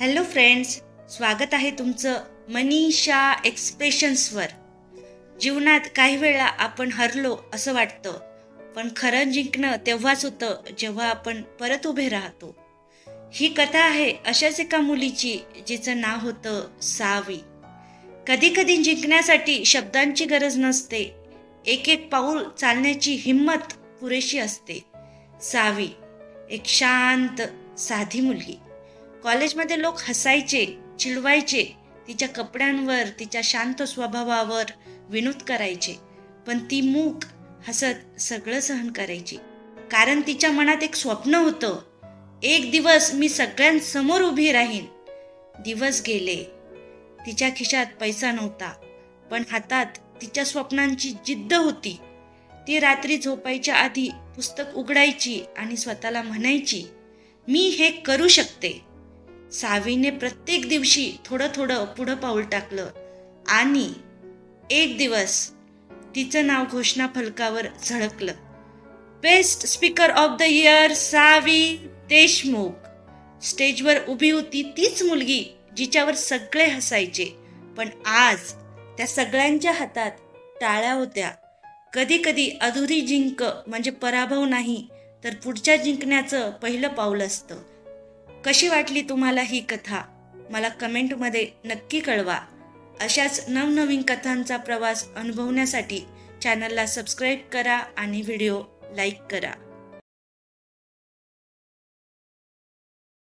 Hello friends स्वागत आहे तुमचं मनीषा एक्सप्रेशन्सवर. जीवनात काही वेळा आपण हरलो असं वाटतं पण खरं जिंकणं तेव्हाच होतं जेव्हा आपण परत उभे राहतो. ही कथा आहे अशाच एका मुलीची जिचं नाव होतं सावी. कधी कधी जिंकण्यासाठी शब्दांची गरज नसते एक एक पाऊल चालण्याची हिंमत पुरेशी असते. सावी एक शांत साधी मुलगी. कॉलेजमध्ये लोक हसायचे चिडवायचे तिच्या कपड्यांवर तिच्या शांत स्वभावावर विनोद करायचे. पण ती मूक हसत सगळं सहन करायची. कारण तिच्या मनात एक स्वप्न होतं एक दिवस मी सगळ्यांसमोर उभी राहीन. दिवस गेले. तिच्या खिशात पैसा नव्हता पण हातात तिच्या स्वप्नांची जिद्द होती. ती रात्री झोपायच्या आधी पुस्तक उघडायची आणि स्वतःला म्हणायची मी हे करू शकते. सावीने प्रत्येक दिवशी थोडं थोडं पुढं पाऊल टाकलं. आणि एक दिवस तिचं नाव घोषणा फलकावर झळकलं. Best speaker of the year Savi Deshmukh. स्टेजवर उभी होती तीच मुलगी जिच्यावर सगळे हसायचे. पण आज त्या सगळ्यांच्या हातात टाळ्या होत्या. कधी कधी अधुरी जिंक म्हणजे पराभव नाही तर पुढच्या जिंकण्याचं पहिलं पाऊल असतं. कशी वाटली तुम्हाला ही कथा? मला कमेंटमध्ये नक्की कळवा. अशाच नवनवीन कथांचा प्रवास अनुभवण्यासाठी चॅनलला सबस्क्राईब करा आणि व्हिडिओ लाईक करा.